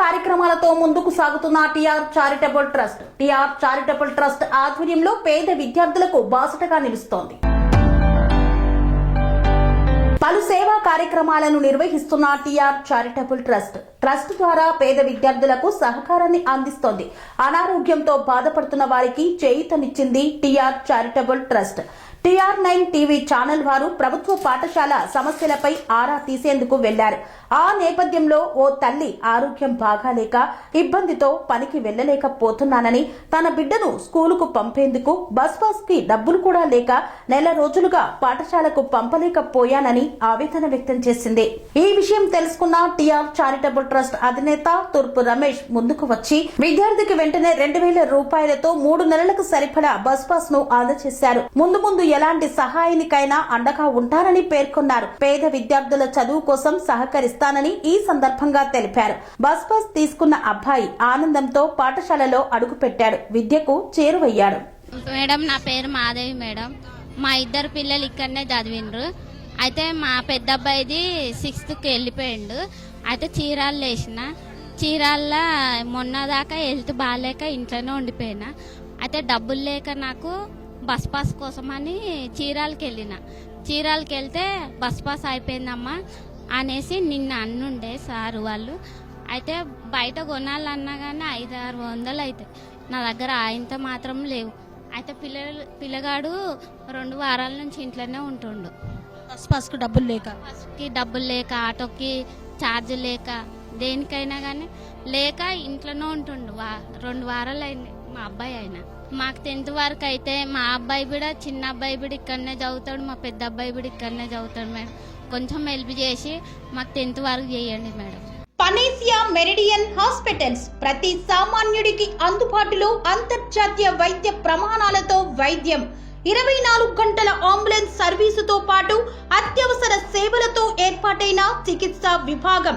కార్యక్రమాలతో ముందుకు సాగుతున్న T R charitable trust T R charitable trust ఆధ్వర్యంలో పేద విద్యార్థులకు బాసటగా నిలుస్తోంది. పలు సేవా కార్యక్రమాలను నిర్వహిస్తున్న టిఆర్ చారిటబుల్ ట్రస్ట్ ట్రస్ట్ ద్వారా పేద విద్యార్థులకు సహకారాన్ని అందిస్తోంది. అనారోగ్యంతో బాధపడుతున్న వారికి చేయితనిచ్చింది T R charitable trust T R nine TV channel వారు ప్రభుత్వ పాఠశాల సమస్యలపై ఆరా తీసేందుకు వెళ్ళారు. ఆ నేపథ్యంలో ఓ తల్లి ఆరోగ్యం బాగాలేక ఇబ్బందితో పనికి వెళ్ళలేకపోతున్నానని తన బిడ్డను స్కూలుకు పంపేందుకు బస్ పాస్కి డబ్బులు కూడా లేక నెల రోజులుగా పాఠశాలకు పంపలేకపోయానని ఆవేదన వ్యక్తం చేసింది. ఈ విషయం తెలుసుకున్న టిఆర్ చారిటబుల్ ట్రస్ట్ అధినేత తూర్పు రమేష్ ముందుకు వచ్చి విద్యార్థికి వెంటనే రెండు వేల రూపాయలతో మూడు నెలలకు సరిపడా బస్ పాస్ను అందజేశారు. ముందు ముందు ఎలాంటి సహాయానికైనా అండగా ఉంటారని పేర్కొన్నారు. పేద విద్యార్థుల చదువు కోసం సహకరిస్తానని ఈ సందర్భంగా తెలిపారు. బస్ పాస్ తీసుకున్న అబ్బాయి ఆనందంతో పాఠశాలలో అడుగుపెట్టాడు. విద్యకు చేరువయ్యాడు. మేడం నా పేరు మాదేవి మేడం. మా ఇద్దరు పిల్లలు ఇక్కడనే చదివిండ్రు. అయితే మా పెద్ద అబ్బాయిది సిక్స్త్కి వెళ్ళిపోయిండు. అయితే చీరాలు వేసిన చీరాల మొన్న దాకా హెల్త్ బాగాలేక ఇంట్లోనే ఉండిపోయినా. అయితే డబ్బులు లేక నాకు బస్ పాస్ కోసమని చీరాలకి వెళ్ళిన చీరాలకి వెళ్తే బస్ పాస్ అయిపోయిందమ్మా అనేసి నిన్న అన్నుండే సారు వాళ్ళు. అయితే బయట కొనాలన్నా కానీ ఐదు ఆరు వందలు అవుతాయి నా దగ్గర ఆయనతో మాత్రం లేవు. అయితే పిల్లలు పిల్లగాడు రెండు వారాల నుంచి ఇంట్లోనే ఉంటుండు. బస్ పాస్కు డబ్బులు లేక? బస్కి డబ్బులు లేక ఆటోకి ఛార్జ్ లేక దేనికైనా కానీ లేక ఇంట్లోనే ఉంటుండు. వా రెండు వారాలు అయింది. మా అబ్బాయి అయిన. మాకు టెన్త్ వరకు అయితే మా అబ్బాయి కూడా చిన్న అబ్బాయి కూడా ఇక్కడనే చదువుతాడు మా పెద్ద అబ్బాయి కూడా ఇక్కడనే చదువుతాడు మేడం. కొంచెం హెల్ప్ చేసి మాకు టెన్త్ వరకు చేయండి మేడం. పనేసియా మెరిడియన్ హాస్పిటల్స్ ప్రతి సామాన్యుడికి అందుబాటులో అంతర్జాతీయ వైద్య ప్రమాణాలతో వైద్యం. ఇరవై నాలుగు గంటల అంబులెన్స్ సర్వీసుతో పాటు అత్యవసర సేవలతో ఏర్పాటైన చికిత్సా విభాగం.